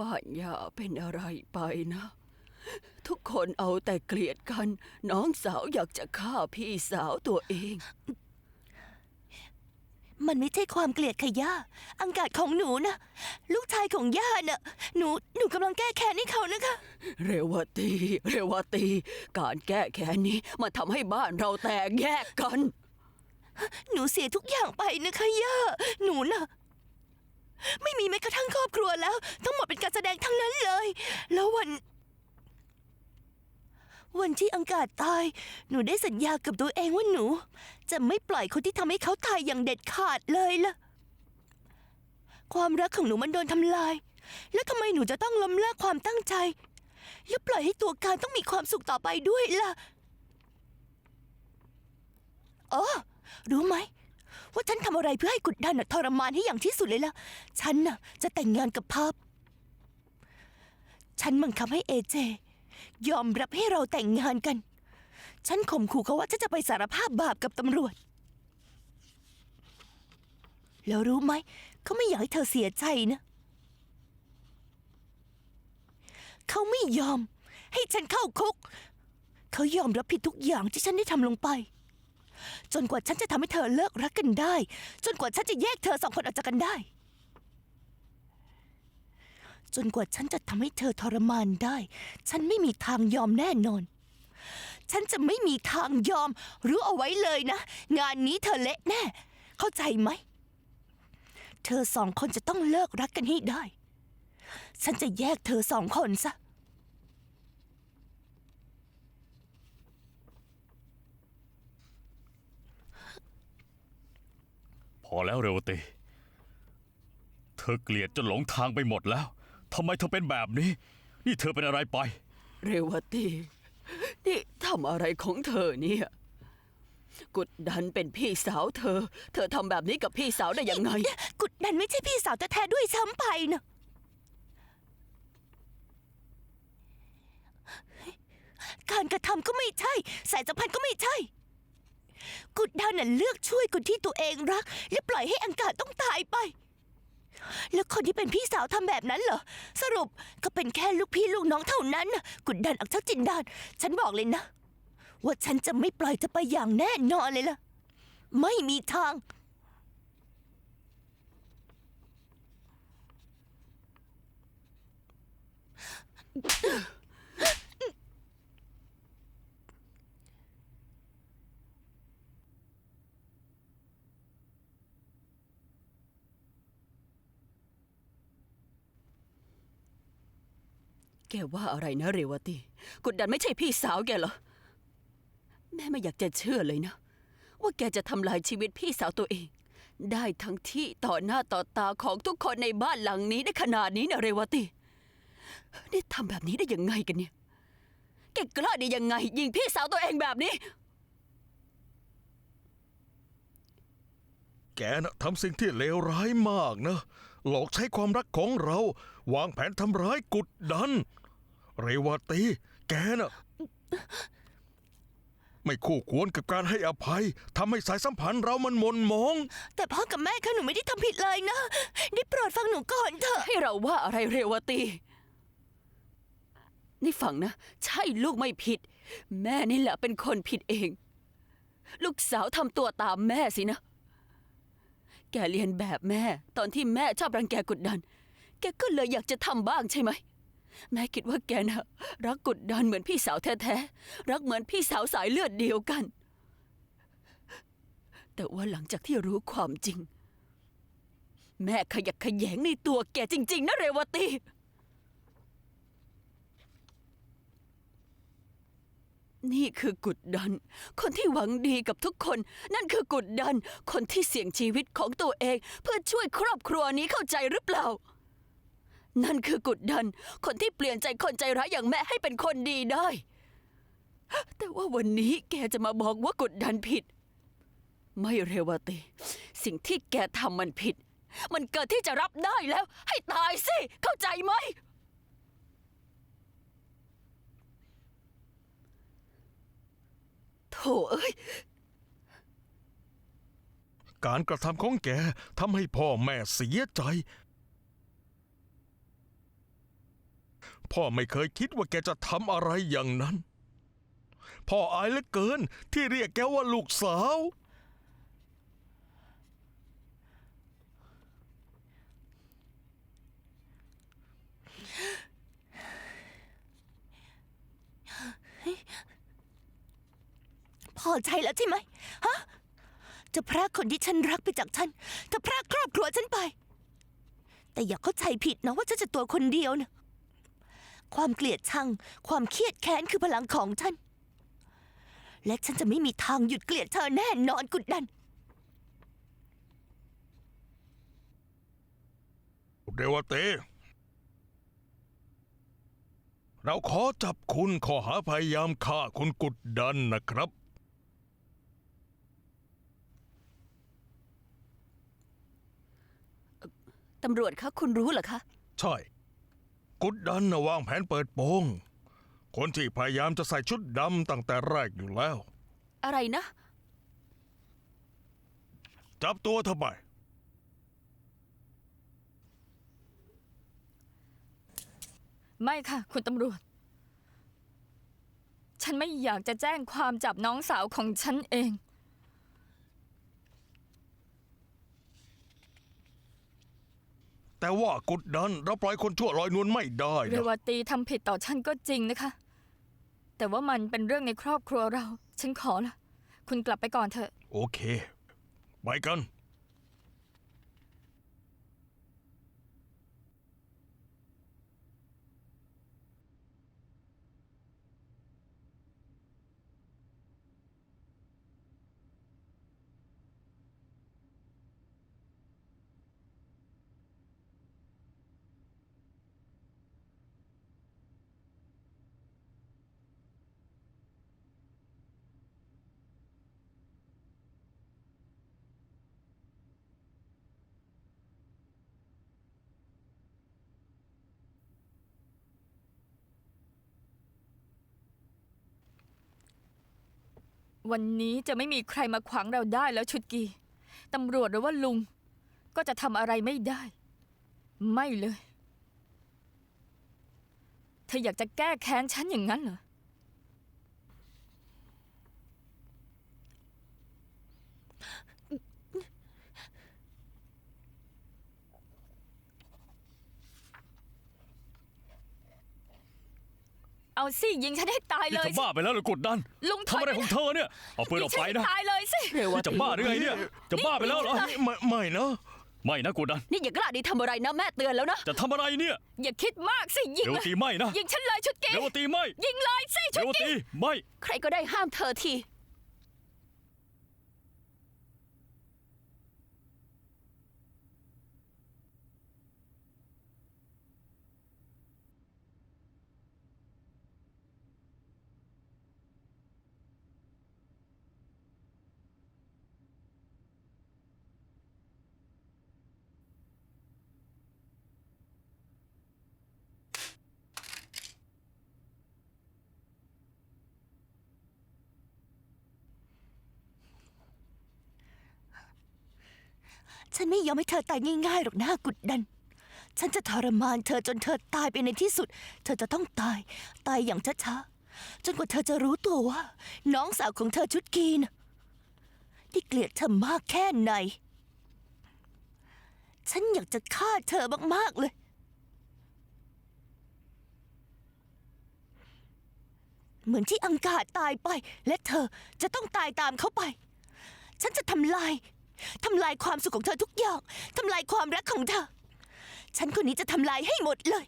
บ้านย่าเป็นอะไรไปนะ ทุกคนเอาแต่เกลียดกัน น้องสาวอยากจะฆ่าพี่สาวตัวเอง มันไม่ใช่ความเกลียดค่ะย่า อังกาศของหนูนะลูกชายของย่าน่ะ หนูหนูกำลังแก้แค้นให้เขานะคะ เรวตี เรวตี การแก้แค้นนี้มาทำให้บ้านเราแตกแยกกัน หนูเสียทุกอย่างไปนะคะย่า หนูน่ะ ไม่มีแม้กระทั่งครอบครัวแล้ว ทั้งหมดเป็นการแสดงทั้งนั้นเลย แล้ววัน วันที่อังกาศตาย หนูได้สัญญากับตัวเองว่าหนู จะไม่ปล่อยคนที่ทำให้เขาตายอย่างเด็ดขาดเลยล่ะ ความรักของหนูมันโดนทำลาย แล้วทำไมหนูจะต้องล้มเลิกความตั้งใจ แล้วปล่อยให้ตัวการต้องมีความสุขต่อไปด้วยล่ะอ๋อรู้ไหม ว่าฉันทำอะไรเพื่อให้กุดดันน่ะทรมานให้อย่างที่สุดเลยล่ะ ฉันน่ะจะแต่งงานกับพับฉันบังคับให้เอเจ ยอมรับให้เราแต่งงานกัน ฉันข่มขู่เขาว่าฉันจะไปสารภาพบาปกับตำรวจ แล้วรู้ไหม เขาไม่อยากให้เธอเสียใจนะ เขาไม่ยอม ให้ฉันเข้าคุก เขายอมรับผิดทุกอย่างที่ฉันได้ทำลงไป จนกว่าฉันจะทำให้เธอเลิกรักกันได้ จนกว่าฉันจะแยกเธอสองคนออกจากกันได้ จนกว่าฉันจะทำให้เธอทรมานได้ ฉันไม่มีทางยอมแน่นอน ฉันจะไม่มีทางยอม รู้เอาไว้เลยนะ งานนี้เธอเละแน่ เข้าใจไหม เธอสองคนจะต้องเลิกรักกันให้ได้ ฉันจะแยกเธอสองคนซะ อแล้วเรวตีเธอเกลียดจนหลงทางไปหมดแล้วทำไมเธอเป็นแบบนี้ นี่เธอเป็นอะไรไป เรวตีนี่ทำอะไรของเธอเนี่ยกุดดันเป็นพี่สาวเธอ เธอทำแบบนี้กับพี่สาวได้ยังไง กุดดันไม่ใช่พี่สาวแท้ๆด้วยซ้ำไปนะการกระทำก็ไม่ใช่ สายสัมพันธ์ก็ไม่ใช่ กุดดันน่ะเลือกช่วยคนที่ตัวเองรัก และปล่อยให้อังกาต้องตายไป แล้วคนที่เป็นพี่สาวทำแบบนั้นเหรอ สรุปก็เป็นแค่ลูกพี่ลูกน้องเท่านั้นน่ะกุดดันอักชักจินดาน ฉันบอกเลยนะ ว่าฉันจะไม่ปล่อยจะไปอย่างแน่นอนเลยล่ะ ไม่มีทาง แกว่าอะไรนะเรวตีกุดดันไม่ใช่พี่สาวแกเหรอ แม่ไม่อยากจะเชื่อเลยนะ ว่าแกจะทำลายชีวิตพี่สาวตัวเอง ได้ทั้งที่ต่อหน้าต่อตาของทุกคนในบ้านหลังนี้ได้ขนาดนี้นะเรวตีนี่ทำแบบนี้ได้ยังไงกันเนี่ย แกกล้าได้ยังไง ยิงพี่สาวตัวเองแบบนี้ แกน่ะทำสิ่งที่เลวร้ายมากนะ หลอกใช้ความรักของเรา วางแผนทำร้ายกุดดัน เรวตี แกน่ะ ไม่คู่ควรกับการให้อภัยทำให้สายสัมพันธ์เรามันหมนหมอง แต่พ่อกับแม่คะหนูไม่ได้ทำผิดเลยนะ ได้โปรดฟังหนูก่อนเถอะ ให้เราว่าอะไรเรวตี นี่ฟังนะ ใช่ลูกไม่ผิด แม่นี่แหละเป็นคนผิดเอง ลูกสาวทำตัวตามแม่สินะ แกเรียนแบบแม่ ตอนที่แม่ชอบรังแกกดดัน แกก็เลยอยากจะทำบ้างใช่ไหม แม่คิดว่าแกนะรักกดดันเหมือนพี่สาวแท้ๆ รักเหมือนพี่สาวสายเลือดเดียวกัน แต่ว่าหลังจากที่รู้ความจริง แม่ขยักขยงในตัวแกจริง ๆ นะเรวตี นี่คือกุดดัน คนที่หวังดีกับทุกคน นั่นคือกุดดัน คนที่เสี่ยงชีวิตของตัวเอง เพื่อช่วยครอบครัวนี้เข้าใจหรือเปล่า นั่นคือกุดดัน คนที่เปลี่ยนใจคนใจร้ายอย่างแม่ให้เป็นคนดีได้ แต่ว่าวันนี้แกจะมาบอกว่ากุดดันผิด ไม่เรวตี สิ่งที่แกทำมันผิด มันเกิดที่จะรับได้แล้ว ให้ตายสิ เข้าใจไหม โถเอ้ย การกระทำของแกทำให้พ่อแม่เสียใจ พ่อไม่เคยคิดว่าแกจะทำอะไรอย่างนั้น พ่ออายเหลือเกิน ที่เรียกแกว่าลูกสาว พอใจแล้วใช่ไหมฮะ จะพรากคนที่ฉันรักไปจากฉัน จะพรากครอบครัวฉันไป แต่อย่าเข้าใจผิดนะว่าฉันจะตัวคนเดียวนะ ความเกลียดชัง ความเครียดแค้นคือพลังของฉัน และฉันจะไม่มีทางหยุดเกลียดเธอแน่นอนกุดดันเรวเต เราขอจับคุณข้อหาพยายามฆ่าคุณกุดดันนะครับ ตำรวจคะ คุณรู้เหรอคะ ใช่ กุดดันนะวางแผนเปิดโปง คนที่พยายามจะใส่ชุดดำตั้งแต่แรกอยู่แล้ว อะไรนะ จับตัวเธอไปไม่ค่ะ คุณตำรวจ ฉันไม่อยากจะแจ้งความจับน้องสาวของฉันเอง แต่ว่ากุดดันเราปล่อยคนชั่วลอยนวลไม่ได้เรนะวตีทำผิดต่อฉันก็จริงนะคะ แต่ว่ามันเป็นเรื่องในครอบครัวเรา ฉันขอละคุณกลับไปก่อนเถอะ โอเค ไปกัน วันนี้จะไม่มีใครมาขวางเราได้แล้วชุดกีตำรวจหรือว่าลุง ก็จะทำอะไรไม่ได้ ไม่เลย เธออยากจะแก้แค้นฉันอย่างนั้นเหรอ เอาสิยิงฉันให้ตายนี่เลยเธอสิบ้าไปแล้วเหรือกดดันลุงถทำอยอะไรไปของเธอเนี่ย เอาปืนออกไปนะยิงฉัให้ตายเลยสิ เรวนี่จะบ้าหรือไงเนี่ยจะบ้าไปแล้วเหรอไม่ไม่นะ ไม่นะกดดัน นี่อย่ากล้าดีทำอะไรนะแม่เตือนแล้วนะ จะทำอะไรเนี่ยอย่าคิดมากสิยิงเรวเลยตีไม่นะยิงฉันเลยชุดกีเรวตีไม่ยิงเลยสิเรชุดวกีตีไม่ ใครก็ได้ห้ามเธอที ฉันไม่ยอมให้เธอตายง่ายๆหรอกนะกุดดัน ฉันจะทรมานเธอจนเธอตายไปในที่สุด เธอจะต้องตาย ตายอย่างช้าๆจนกว่าเธอจะรู้ตัวว่า น้องสาวของเธอชุดกีนที่เกลียดเธอมากแค่ไหน ฉันอยากจะฆ่าเธอมากๆเลย เหมือนที่อังกาตายไป และเธอจะต้องตายตามเขาไป ฉันจะทำลาย ทำลายความสุขของเธอทุกอย่าง ทำลายความรักของเธอ ฉันคนนี้จะทำลายให้หมดเลย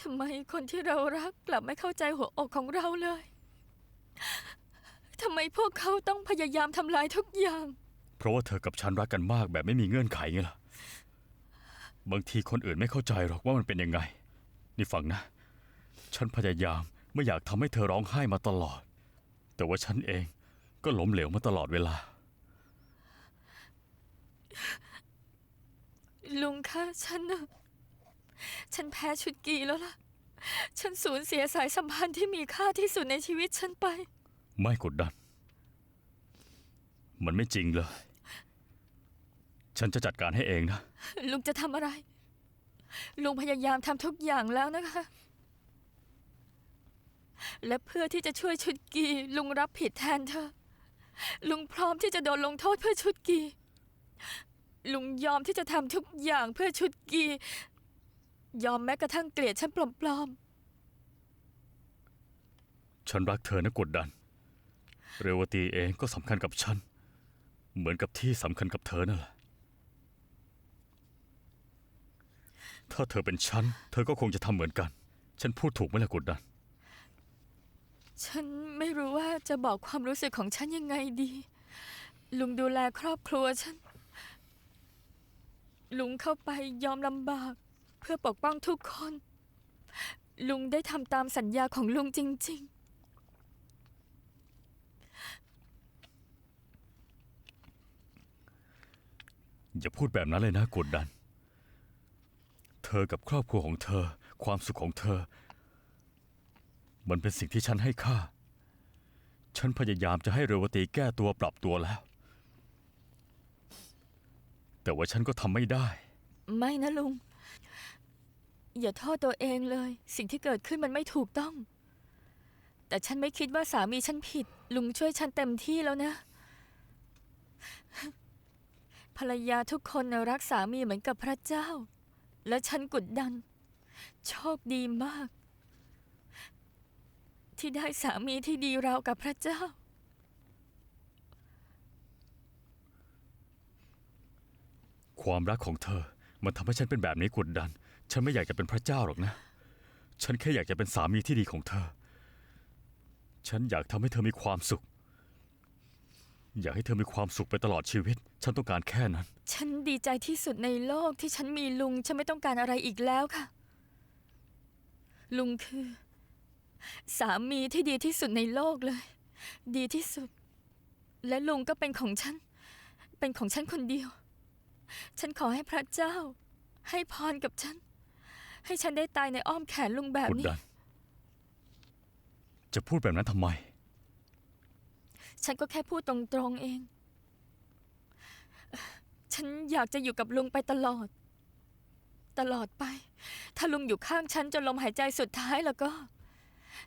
ทำไมคนที่เรารักกลับไม่เข้าใจหัวอกของเราเลย ทำไมพวกเขาต้องพยายามทำลายทุกอย่าง เพราะว่าเธอกับฉันรักกันมากแบบไม่มีเงื่อนไขไงล่ะ บางทีคนอื่นไม่เข้าใจหรอกว่ามันเป็นยังไง นี่ฟังนะ ฉันพยายามไม่อยากทำให้เธอร้องไห้มาตลอด แต่ว่าฉันเองก็ล้มเหลวมาตลอดเวลา ลุงคะฉันน่ะ ฉันแพ้ชุดกีแล้วล่ะ ฉันสูญเสียสายสัมพันธ์ที่มีค่าที่สุดในชีวิตฉันไป ไม่กดดัน มันไม่จริงเลย ฉันจะจัดการให้เองนะ ลุงจะทำอะไร ลุงพยายามทำทุกอย่างแล้วนะคะ และเพื่อที่จะช่วยชุดกีลุงรับผิดแทนเธอ ลุงพร้อมที่จะโดนลงโทษเพื่อชุดกีลุงยอมที่จะทำทุกอย่างเพื่อชุดกี ยอมแม้กระทั่งเกลียดฉันปลอมฉันรักเธอนะกดดัน เรวตีเองก็สำคัญกับฉัน เหมือนกับที่สำคัญกับเธอนั่นแหละ ถ้าเธอเป็นฉัน เธอก็คงจะทำเหมือนกัน ฉันพูดถูกไหมล่ะกดดันๆฉันไม่รู้ว่าจะบอกความรู้สึกของฉันยังไงดี ลุงดูแลครอบครัวฉัน ลุงเข้าไปยอมลำบาก เพื่อปกป้องทุกคน ลุงได้ทำตามสัญญาของลุงจริง อย่าพูดแบบนั้นเลยนะกดดัน เธอกับครอบครัวของเธอ ความสุขของเธอ มันเป็นสิ่งที่ฉันให้ค่า ฉันพยายามจะให้เรวตีแก้ตัวปรับตัวแล้ว แต่ว่าฉันก็ทำไม่ได้ ๆ ไม่นะลุง อย่าโทษตัวเองเลย สิ่งที่เกิดขึ้นมันไม่ถูกต้อง แต่ฉันไม่คิดว่าสามีฉันผิด ลุงช่วยฉันเต็มที่แล้วนะ ภรรยาทุกคนน่ะรักสามีเหมือนกับพระเจ้า และฉันกดดัน โชคดีมาก ที่ได้สามีที่ดีราวกับพระเจ้า ความรักของเธอ มันทำให้ฉันเป็นแบบนี้กดดัน ฉันไม่อยากจะเป็นพระเจ้าหรอกนะ ฉันแค่อยากจะเป็นสามีที่ดีของเธอ ฉันอยากทำให้เธอมีความสุข อยากให้เธอมีความสุขไปตลอดชีวิต ฉันต้องการแค่นั้น ฉันดีใจที่สุดในโลกที่ฉันมีลุง ฉันไม่ต้องการอะไรอีกแล้วค่ะ ลุงคือ สามีที่ดีที่สุดในโลกเลย ดีที่สุด และลุงก็เป็นของฉัน เป็นของฉันคนเดียว ฉันขอให้พระเจ้า ให้พรกับฉัน ให้ฉันได้ตายในอ้อมแขนลุงแบบกดนี้ ดัน จะพูดแบบนั้นทำไม ฉันก็แค่พูดตรงๆเอง ฉันอยากจะอยู่กับลุงไปตลอด ตลอดไป ถ้าลุงอยู่ข้างฉันจนลมหายใจสุดท้ายแล้วก็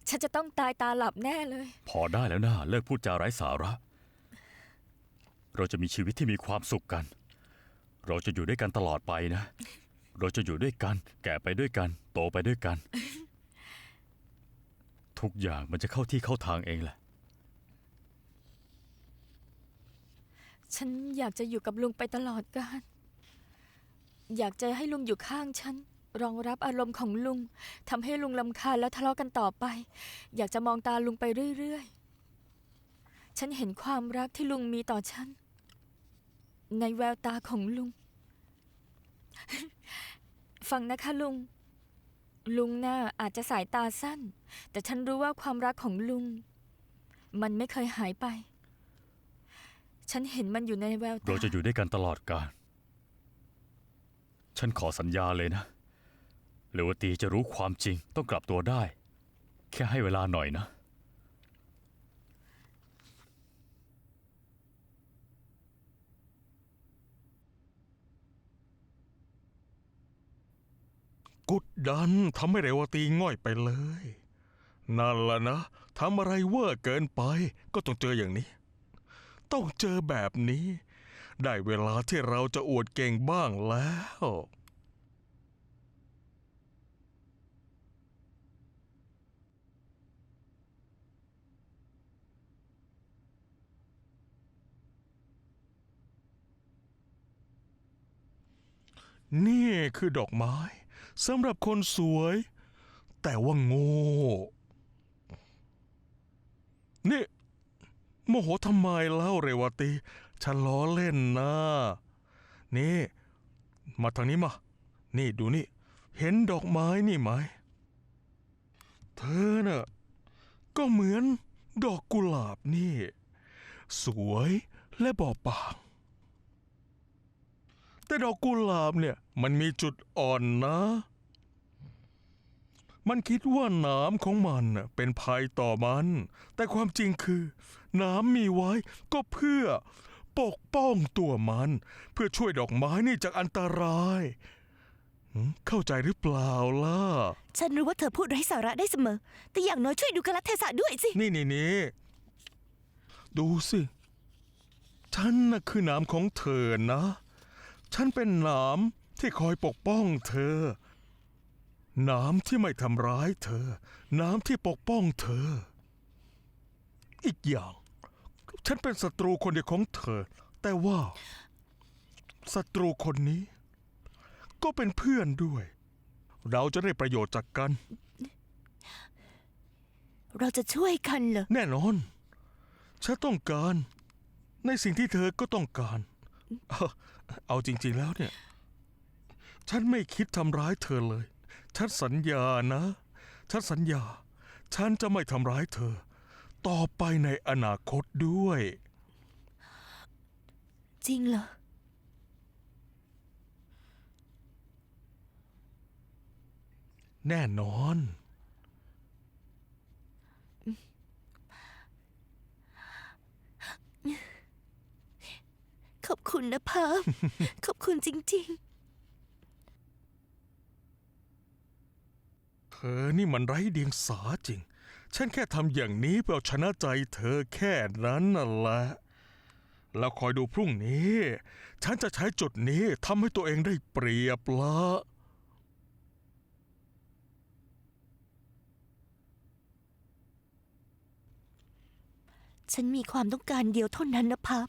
ฉันจะต้องตายตาหลับแน่เลย พอได้แล้วนะเลิกพูดจาไร้สาระ เราจะมีชีวิตที่มีความสุขกัน เราจะอยู่ด้วยกันตลอดไปนะ เราจะอยู่ด้วยกัน แก่ไปด้วยกัน โตไปด้วยกัน ทุกอย่างมันจะเข้าที่เข้าทางเองแหละ ฉันอยากจะอยู่กับลุงไปตลอดกาลอยากจะให้ลุงอยู่ข้างฉัน รองรับอารมณ์ของลุงทำให้ลุงลำคาญแล้วทะเลาะกันต่อไป อยากจะมองตาลุงไปเรื่อยๆ ฉันเห็นความรักที่ลุงมีต่อฉัน ในแววตาของลุง ฟังนะคะลุง ลุงน่าอาจจะสายตาสั้น แต่ฉันรู้ว่าความรักของลุง มันไม่เคยหายไป ฉันเห็นมันอยู่ในแววตา เราจะอยู่ด้วยกันตลอดกาล ฉันขอสัญญาเลยนะเลวตีจะรู้ความจริงต้องกลับตัวได้ แค่ให้เวลาหน่อยนะ กุดดันทำให้เรวตีง่อยไปเลย นั่นละนะทำอะไรเวอร์เกินไป ก็ต้องเจออย่างนี้ ต้องเจอแบบนี้ ได้เวลาที่เราจะอวดเก่งบ้างแล้วนี่คือดอกไม้ สำหรับคนสวย แต่ว่าโง่ นี่ โมโหทำไมเล่าเรวตีฉันล้อเล่นนะ นี่ มาทางนี้มา นี่ดูนี่ เห็นดอกไม้นี่ไหม เธอน่ะ ก็เหมือนดอกกุหลาบนี่ สวยและบอบบางแต่ดอกกุหลาบเนี่ยมันมีจุดอ่อนนะ มันคิดว่าหน้ำของมันน่ะเป็นภัยต่อมัน แต่ความจริงคือหน้ำมีไว้ก็เพื่อปกป้องตัวมัน เพื่อช่วยดอกไม้นี่จากอันตรายหึเข้าใจหรือเปล่าล่ะ ฉันรู้ว่าเธอพูดไร้สาระได้เสมอ แต่อย่างน้อยช่วยดูกาลเทศะด้วยสิ นี่นี่นี่ดูสิ ฉันน่ะคือหนามของเธอนะ ฉันเป็นหนามที่คอยปกป้องเธอห นามที่ไม่ทำร้ายเธอหนามที่ปกป้องเธอ อีกอย่าง ฉันเป็นศัตรูคนเดียวของเธอ แต่ว่าศัตรูคนนี้ ก็เป็นเพื่อนด้วย เราจะได้ประโยชน์จากกัน เราจะช่วยกันเหรอ แน่นอน ฉันต้องการ ในสิ่งที่เธอก็ต้องการ เอาเอาจริง ๆแล้วเนี่ย ฉันไม่คิดทำร้ายเธอเลย ฉันสัญญานะ ฉันสัญญา ฉันจะไม่ทำร้ายเธอ ต่อไปในอนาคตด้วย จริงเหรอ แน่นอน ขอบคุณนะพาม ขอบคุณจริงเอนี่มันไร้เดียงสาจริง ฉันแค่ทำอย่างนี้เพื่อเอาชนะใจเธอแค่นั้นน่ะแหละแล้วคอยดูพรุ่งนี้ ฉันจะใช้จุดนี้ทำให้ตัวเองได้เปรียบละฉันมีความต้องการเดียวเท่านั้นนะพาม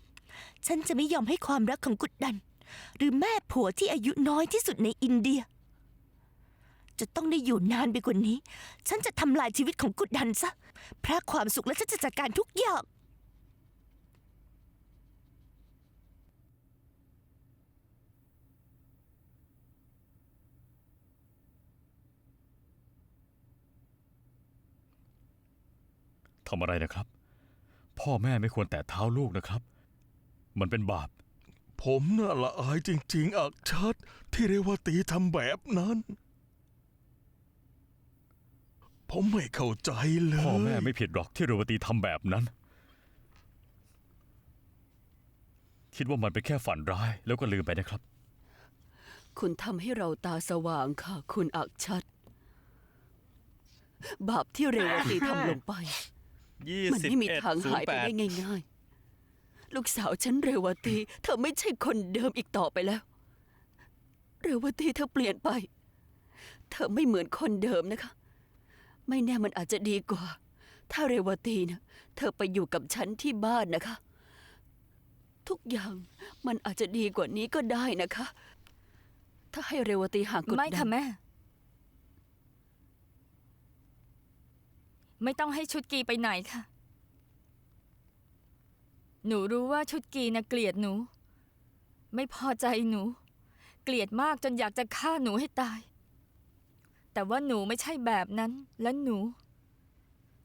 ฉันจะไม่ยอมให้ความรักของกุดดัน หรือแม่ผัวที่อายุน้อยที่สุดในอินเดีย จะต้องได้อยู่นานไปกว่านี้ ฉันจะทำลายชีวิตของกุดดันซะ พรากความสุขและฉันจะจัดการทุกอย่าง ทำอะไรนะครับ พ่อแม่ไม่ควรแตะเท้าลูกนะครับ มันเป็นบาป ผมน่ะละอายจริง ๆ อักชัด ที่เรวตีทำแบบนั้น ผมไม่เข้าใจเลย พ่อแม่ไม่ผิดหรอกที่เรวตีทำแบบนั้น คิดว่ามันเป็นแค่ฝันร้ายแล้วก็ลืมไปนะครับ คุณทำให้เราตาสว่างค่ะ คุณอักชัด บาปที่เรวตีทำลงไปมันไม่มีทางหายไปได้ง่ายๆ ลูกสาวฉันเรวตี เธอไม่ใช่คนเดิมอีกต่อไปแล้ว เรวตีเธอเปลี่ยนไป เธอไม่เหมือนคนเดิมนะคะ ไม่แน่มันอาจจะดีกว่า ถ้าเรวตีนะเธอไปอยู่กับฉันที่บ้านนะคะ ทุกอย่างมันอาจจะดีกว่านี้ก็ได้นะคะ ถ้าให้เรวตีห่างกุดไม่ค่ะแม่ ไม่ต้องให้ชุดกีไปไหนค่ะ หนูรู้ว่าชุดกีนะเกลียดหนู ไม่พอใจหนู เกลียดมากจนอยากจะฆ่าหนูให้ตาย แต่ว่าหนูไม่ใช่แบบนั้น และหนู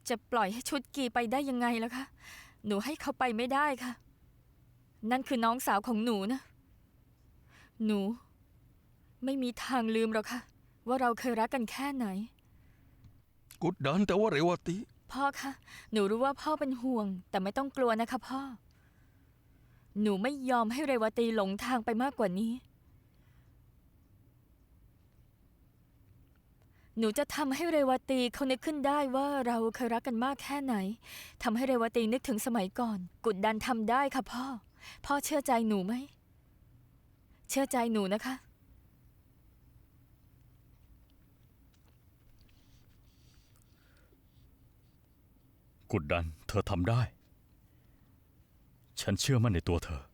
จะปล่อยให้ชุดกีไปได้ยังไงล่ะคะ หนูให้เขาไปไม่ได้ค่ะ นั่นคือน้องสาวของหนูนะ หนู ไม่มีทางลืมหรอกค่ะ ว่าเราเคยรักกันแค่ไหน กุดดันแต่ว่าเรวตีพ่อคะหนูรู้ว่าพ่อเป็นห่วง แต่ไม่ต้องกลัวนะคะ พ่อ หนูไม่ยอมให้เรวตีหลงทางไปมากกว่านี้ หนูจะทำให้เรวตีเขานึกขึ้นได้ว่าเราเคยรักกันมากแค่ไหนทำให้เรวตีนึกถึงสมัยก่อน กุดดันทำได้ค่ะพ่อ พ่อเชื่อใจหนูไหม เชื่อใจหนูนะคะ กุดดัน เธอทำได้ ฉันเชื่อมั่นในตัวเธอ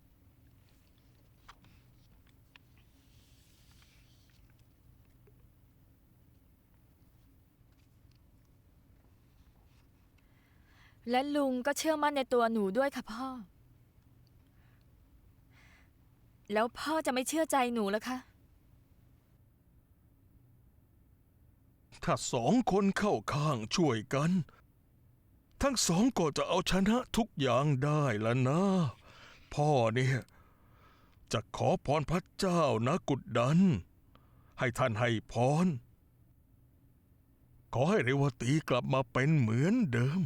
และลุงก็เชื่อมั่นในตัวหนูด้วยค่ะพ่อ แล้วพ่อจะไม่เชื่อใจหนูแล้วคะ ถ้าสองคนเข้าข้างช่วยกัน ทั้งสองก็จะเอาชนะทุกอย่างได้แล้วนะ พ่อเนี่ยจะขอพรพระเจ้านะกุดดัน ให้ท่านให้พร ขอให้เรวตีกลับมาเป็นเหมือนเดิม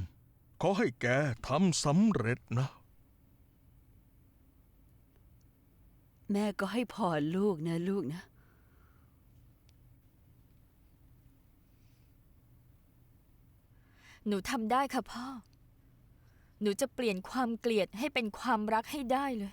ขอให้แกทำสำเร็จนะ แม่ก็ให้พรลูกนะลูกนะ หนูทำได้ค่ะพ่อ หนูจะเปลี่ยนความเกลียดให้เป็นความรักให้ได้เลย